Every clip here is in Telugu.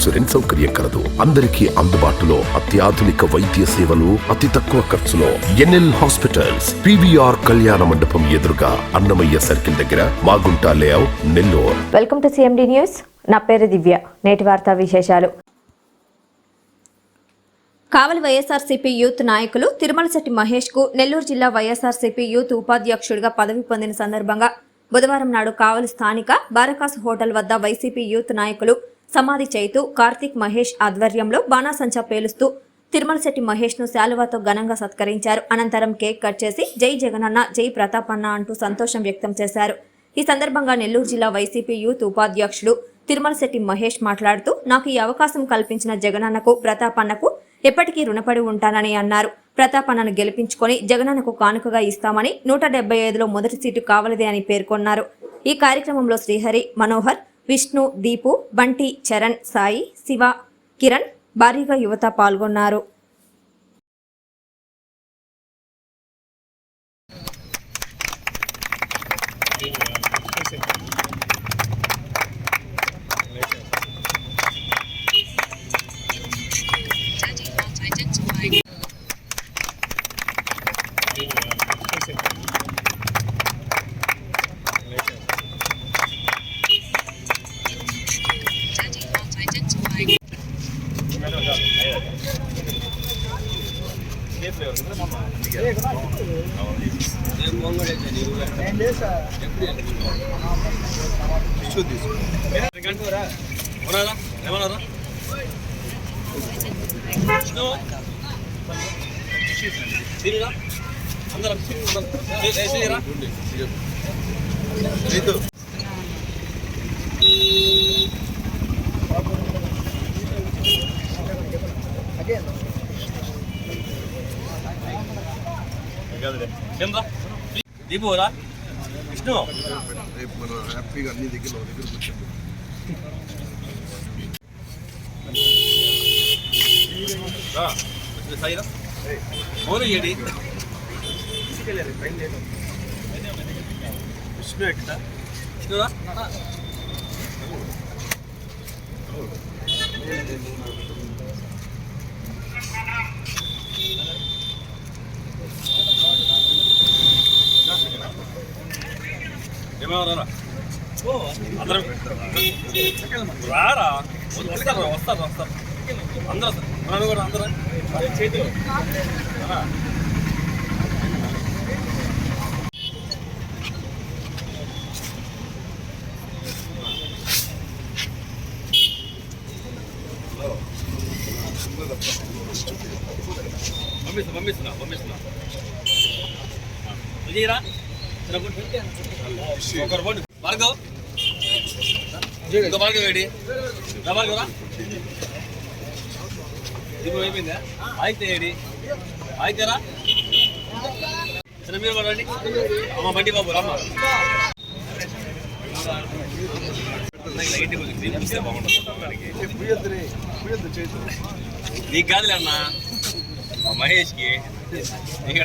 ఇన్సూరెన్స్ సౌకర్యం కలదు. అందరికీ అందుబాటులో అత్యాధునిక వైద్య సేవలు అతి తక్కువ ఖర్చులో. ఎన్ఎల్ హాస్పిటల్స్ పివిఆర్ కళ్యాణ మండపం ఎదురుగా అన్నమయ్య సర్కిల్ దగ్గర Magunta layout Nellore. Welcome to CMD news నా పేరు దివ్య. నేటి వార్తా విశేషాలు. కావలి వైఎస్ఆర్సీపీ యూత్ నాయకులు తిరుమలశెట్టి మహేష్కు నెల్లూరు జిల్లా వైఎస్ఆర్సీపీ యూత్ ఉపాధ్యక్షుడిగా పదవి పొందిన సందర్భంగా బుధవారం నాడు కావలి స్థానిక బారకాస్ హోటల్ వద్ద వైసీపీ యూత్ నాయకులు సమాధి చేయుతూ కార్తీక్ మహేష్ ఆధ్వర్యంలో బాణాసంచా పేలుస్తూ తిరుమలశెట్టి మహేష్ను శాలువాతో ఘనంగా సత్కరించారు. అనంతరం కేక్ కట్ చేసి జై జగనన్న జై ప్రతాపన్న అంటూ సంతోషం వ్యక్తం చేశారు. ఈ సందర్భంగా నెల్లూరు జిల్లా వైసీపీ యూత్ ఉపాధ్యక్షుడు తిరుమలశెట్టి మహేష్ మాట్లాడుతూ నాకు ఈ అవకాశం కల్పించిన జగనన్నకు ప్రతాపన్నకు ఎప్పటికీ రుణపడి ఉంటానని అన్నారు. ప్రతాపన్నను గెలిపించుకొని జగనన్నకు కానుకగా ఇస్తామని నూట డెబ్బై ఐదులో మొదటి సీటు కావలదే అని పేర్కొన్నారు. ఈ కార్యక్రమంలో శ్రీహరి మనోహర్ విష్ణు దీపు బంటి చరణ్ సాయి శివ కిరణ్ భారీగా యువత పాల్గొన్నారు. అందరం అందరం రైతు ఏమ్రా దీపురా విష్ణు. రేపు మనం హ్యాపీగా అన్ని దగ్గర దగ్గర కూర్చోండి సాయిరా ఫోన్ ఇయ్యండి. విష్ణు ఎక్కడ? విష్ణురా ఏమేమరా అందరం రారా వస్తారు వస్తారు వస్తారు అందరూ వస్తారు మనం కూడా అందరూ చేతి పంపిస్తున్నా పంపిస్తున్నా పంపిస్తున్నా విజయరా ఒకరు పండు భార్గవ్ ఇంకో భార్గవ్ వేడి రా భార్గవ్ అయిపోయిందా ఏడి ఆగితేరా చిన్న మీరు అమ్మ బండి బాబు రమ్మ బాగుంటుంది నీకు కాదులే అన్న మహేష్ మహేష్కి నీకు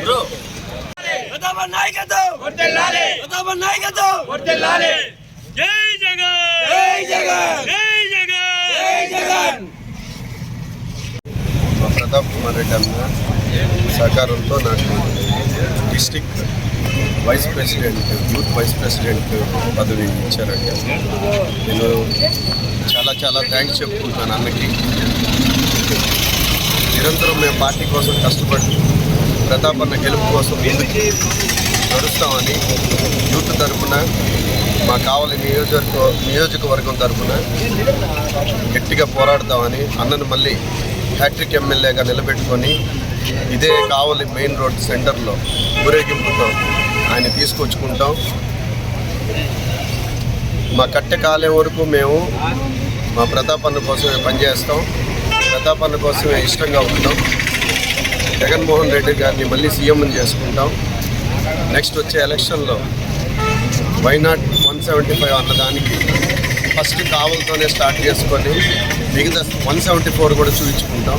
బ్రో ప్రతాప నాయకత్వం వర్ధిల్లాలి ప్రతాప నాయకత్వం వర్ధిల్లాలి జై జగన్ జై జగన్ జై జగన్ జై జగన్ మా ప్రతాప్ కుమార్ రెడ్డి అన్న సహకారంతో నాకు district vice president youth vice president పదవి ఇచ్చారండి. నేను చాలా చాలా థ్యాంక్స్ చెప్పుకుంటున్నాను అన్నకి. నిరంతరం మేము పార్టీ కోసం కష్టపడి ప్రతాప్ అన్న గెలుపు కోసం ఎందుకు నడుస్తామని యూత్ తరఫున మా కావలి నియోజక నియోజకవర్గం తరఫున గట్టిగా పోరాడతామని అన్నను మళ్ళీ హ్యాట్రిక్ ఎమ్మెల్యేగా నిలబెట్టుకొని ఇదే కావలి మెయిన్ రోడ్ సెంటర్లో ఊరేగింపుతో ఆయన తీసుకొచ్చుకుంటాం. మా కట్టె కాలే వరకు మేము మా ప్రతాపన్న కోసమే పనిచేస్తాం. ప్రతాపన్న కోసమే ఇష్టంగా ఉంటాం. జగన్మోహన్ రెడ్డి గారిని మళ్ళీ సీఎం చేసుకుంటాం. నెక్స్ట్ వచ్చే ఎలక్షన్లో why not one seventy five అన్నదానికి ఫస్ట్ కావలతోనే స్టార్ట్ చేసుకొని మిగతా వన్ సెవెంటీ ఫోర్ కూడా చూపించుకుంటాం.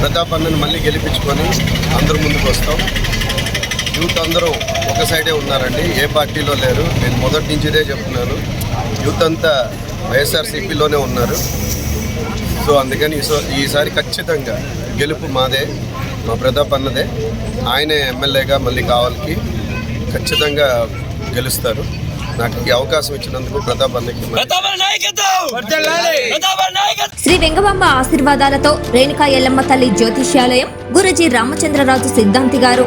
ప్రతాప్ మళ్ళీ గెలిపించుకొని అందరూ ముందుకు వస్తాం. యూత్ అందరూ ఒక సైడే ఉన్నారండి ఏ పార్టీలో లేరు. నేను మొదటి నుంచి ఇదే చెప్తున్నాను. యూత్ అంతా వైఎస్ఆర్సీపీలోనే ఉన్నారు. సో అందుకని ఈసారి ఖచ్చితంగా గెలుపు మాదే మా ప్రతాప్ అన్నదే. ఆయనే ఎమ్మెల్యేగా మళ్ళీ కావాలకి ఖచ్చితంగా గెలుస్తారు. నాకు ఈ అవకాశం ఇచ్చినందుకు ప్రతాప్ శ్రీ వెంగబాంబ ఆశీర్వాదాలతో రేణుకా ఎల్లమ్మ తల్లి జ్యోతిష్యాలయం గురుజీ రామచంద్రరాజు సిద్ధాంతి గారు